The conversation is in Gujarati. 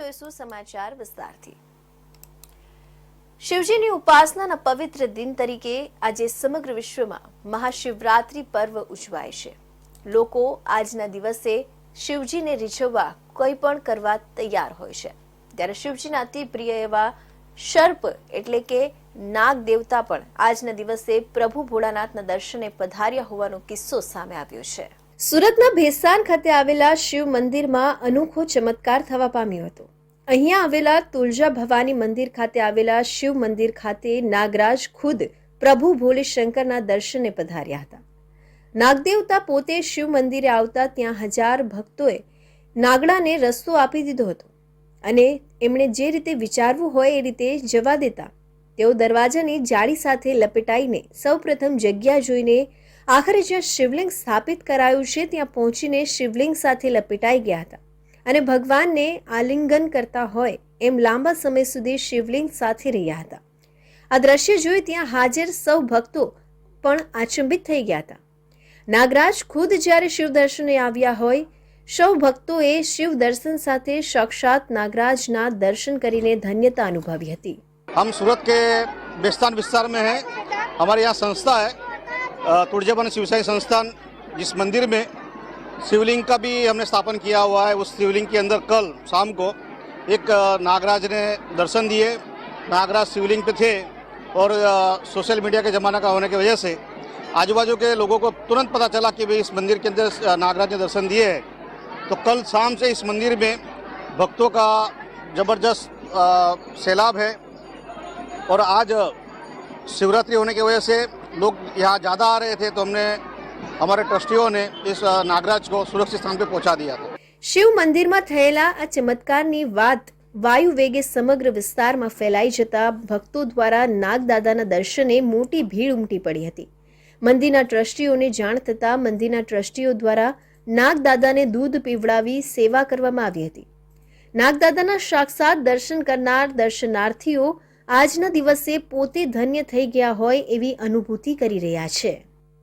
જોઈશું સમાચાર વિસ્તારથી. શિવજીની ઉપાસનાના પવિત્ર દિન તરીકે આજે સમગ્ર વિશ્વમાં મહાશિવરાત્રી પર્વ ઉજવાય છે. લોકો આજના દિવસે શિવજીને રીઝવવા કોઈ પણ કરવા તૈયાર હોય છે. ત્યારે શિવજીના અતિ પ્રિય એવા સર્પ એટલે કે નાગ દેવતા પણ આજના દિવસે પ્રભુ ભોળાનાથના દર્શને પધાર્યા હોવાનો કિસ્સો સામે આવ્યો છે. સુરતના ભેસાન ખાતે આવેલા શિવ મંદિરમાં અનોખો ચમત્કાર થવા પામ્યો હતો. અહીંયા આવેલા તુલજા ભવાની મંદિર ખાતે આવેલા શિવ મંદિર ખાતે નાગરાજ ખુદ પ્રભુ ભોલે શંકરના દર્શને પધાર્યા હતા. નાગદેવતા પોતે શિવ મંદિરે આવતા ત્યાં હજાર ભક્તોએ નાગડાને રસ્તો આપી દીધો હતો અને એમણે જે રીતે વિચારવું હોય એ રીતે જવા દેતા. તેઓ દરવાજાની જાળી સાથે લપેટાઈને સૌપ્રથમ જગ્યા જોઈને આખરે જ્યાં શિવલિંગ સ્થાપિત કરાયું છે, ત્યાં પહોંચીને શિવલિંગ સાથે લપેટાઈ ગયા હતા. અને ભગવાનને આલિંગન કરતા હોય એમ લાંબા સમય સુધી શિવલિંગ સાથે રહ્યા હતા. આ દ્રશ્ય જોઈ ત્યાં હાજર સૌ ભક્તો પણ આચંબિત થઈ ગયા હતા. નાગરાજ ખુદ જ્યારે શિવ દર્શને આવ્યા હોય, સૌ ભક્તોએ શિવ દર્શન સાથે સાક્ષાત નાગરાજના દર્શન કરીને ધન્યતા અનુભવી હતી. હમ સુરત કે બેસ્તાન વિસ્તાર મેં હૈ હમારે સંસ્થા હૈ तुलजावन शिवसाई संस्थान, जिस मंदिर में शिवलिंग का भी हमने स्थापन किया हुआ है, उस शिवलिंग के अंदर कल शाम को एक नागराज ने दर्शन दिए। नागराज शिवलिंग पे थे और सोशल मीडिया के ज़माना का होने की वजह से आजू बाजू के लोगों को तुरंत पता चला कि भाई इस मंदिर के अंदर नागराज ने दर्शन दिए हैं। तो कल शाम से इस मंदिर में भक्तों का ज़बरदस्त सैलाब है और आज शिवरात्रि होने की वजह से लोग यहाँ ज़्यादा आ रहे थे तो हमने हमारे ट्रस्टियों ने इस अ, नागराज को सुरक्षित स्थान पे पहुंचा दिया था શિવ મંદિરમાં થયેલા આ ચમત્કારની વાત વાયુ વેગે સમગ્ર વિસ્તારમાં ફેલાઈ જતા ભક્તો દ્વારા નાગદાદાના દર્શને મોટી ભીડ ઉમટી પડી હતી મંદિરના ટ્રસ્ટીઓને જાણ થતાં મંદિરના ટ્રસ્ટીઓ દ્વારા નાગદાદાને દૂધ પીવડાવી સેવા કરવામાં આવી હતી નાગદાદાના સાક્ષાત દર્શન કરનાર દર્શનાર્થીઓ આજના દિવસે પોતે ધન્ય થઈ ગયા હોય એવી અનુભૂતિ કરી રહ્યા છે.